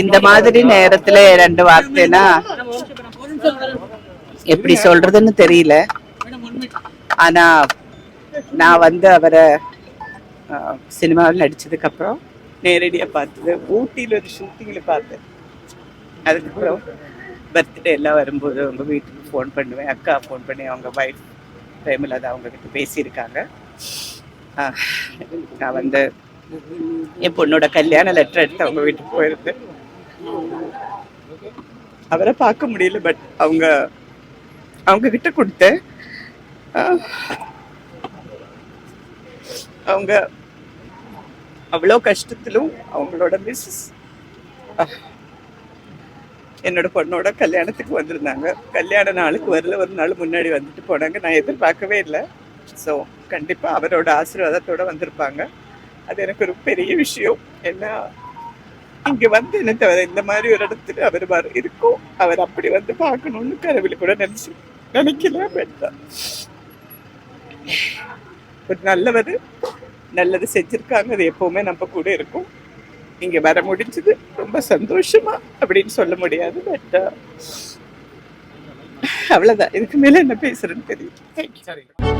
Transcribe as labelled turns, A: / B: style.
A: இந்த மாதிரி நேரத்துல ரெண்டு வார்த்தைனா எப்படி சொல்றதுன்னு தெரியல. ஆனா நான் வந்து அவரை சினிமாவில் நடிச்சதுக்கு அப்புறம் நேரடியா பார்த்தது. ஊட்டியில ஒரு ஷூட்டிங்ல பார்த்தேன். அதுக்கப்புறம் பர்த்டே எல்லாம் வரும்போது அவங்க வீட்டுக்கு ஃபோன் பண்ணுவேன். அக்கா ஃபோன் பண்ணி அவங்க ஒய்ஃப் பிரேமலதா அவங்க கிட்ட பேசியிருக்காங்க. நான் வந்து என் பொண்ணோட கல்யாண லெட்டர் எடுத்து அவங்க வீட்டுக்கு போயிருந்தேன் அவரை பார்க்க முடியல பட் அவங்க அவங்க கிட்ட கொடுத்தேன். அவங்க அவ்வளோ கஷ்டத்திலும் அவங்களோட மிஸ்ஸஸ் என்னோட பொண்ணோட கல்யாணத்துக்கு வந்திருந்தாங்க. கல்யாண நாளுக்கு வரல ஒரு நாள் முன்னாடி வந்துட்டு போனாங்க. நான் எதிர்பார்க்கவே இல்லை. ஸோ கண்டிப்பாக அவரோட ஆசீர்வாதத்தோடு வந்திருப்பாங்க. அது எனக்கு ஒரு பெரிய விஷயம். ஏன்னா இங்க வந்து என்ன தவிர இந்த மாதிரி ஒரு இடத்துல அவர் வர இருக்கும் அவர் அப்படி வந்து பார்க்கணும்னு கனவில் கூட நினைச்சு நினைக்கல வேண்டாம் ஒரு நல்லவர் நல்லது செஞ்சிருக்காங்க அது எப்பவுமே நம்ம கூட இருக்கும். இங்க வர முடிஞ்சது ரொம்ப சந்தோஷமா அப்படின்னு சொல்ல முடியாது பட் அவ்வளவுதான். இதுக்கு மேல என்ன பேசுறேன்னு தெரியும்